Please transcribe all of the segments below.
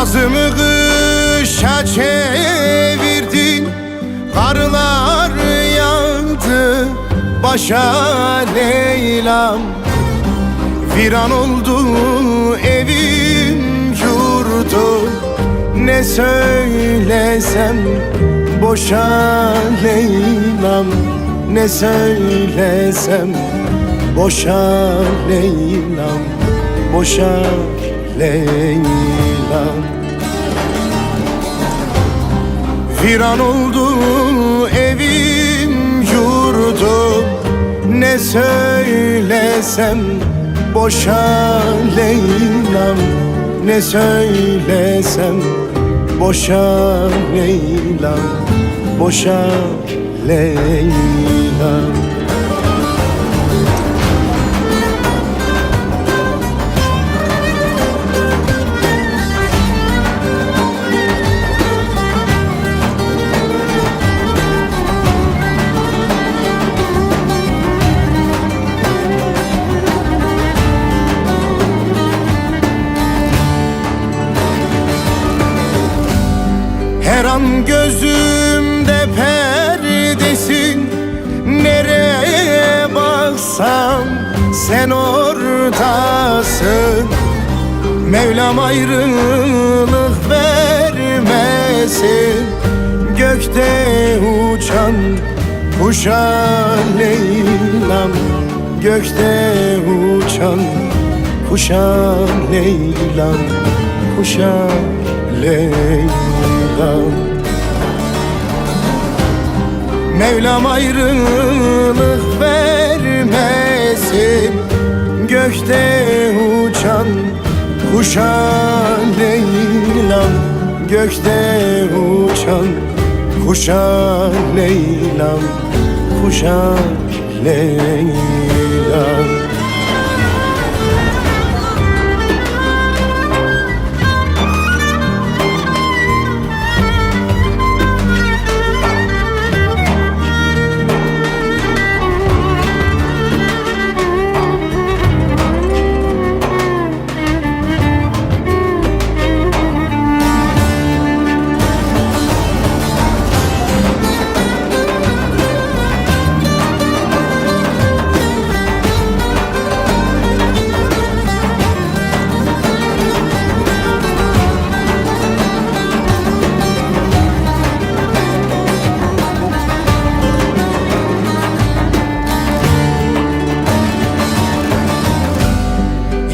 Yazımı kışa çevirdin Karlar yağdı başa Leyla'm. Viran oldu evim yurdum Ne söylesem boşa Leyla'm. Ne söylesem boşa Leyla'm Boşa Leyla'm Viran oldu evim yurdum Ne söylesem boşa Leyla'm Ne söylesem boşa Leyla'm Boşa Leyla'm sen oradasın Mevlam ayrılık vermesin. Gökte uçan kuşa Leyla'm. Gökte uçan kuşa Leyla'm. Kuşa Leyla'm. Mevlam ayrılık vermesin Gökte uçan kuşa Leyla'm Gökte uçan kuşa Leyla'm Kuşa Leyla'm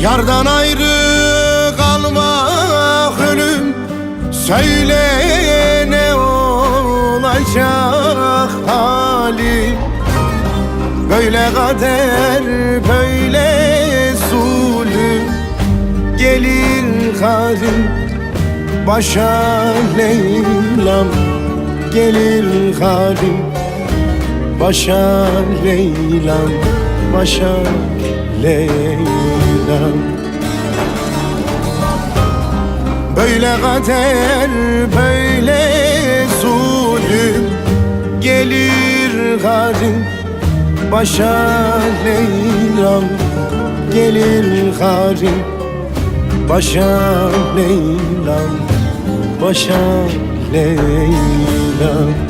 Yardan ayrı kalmak ölüm. Söyle ne olacak halim Böyle kader böyle zulüm. Gelir karim başa Leyla'm. Gelir karim başa Leyla'm. Başa Leyla'm Böyle kader böyle zulüm Gelir karim başa Leyla'm Gelir karim başa Leyla'm Başa Leyla'm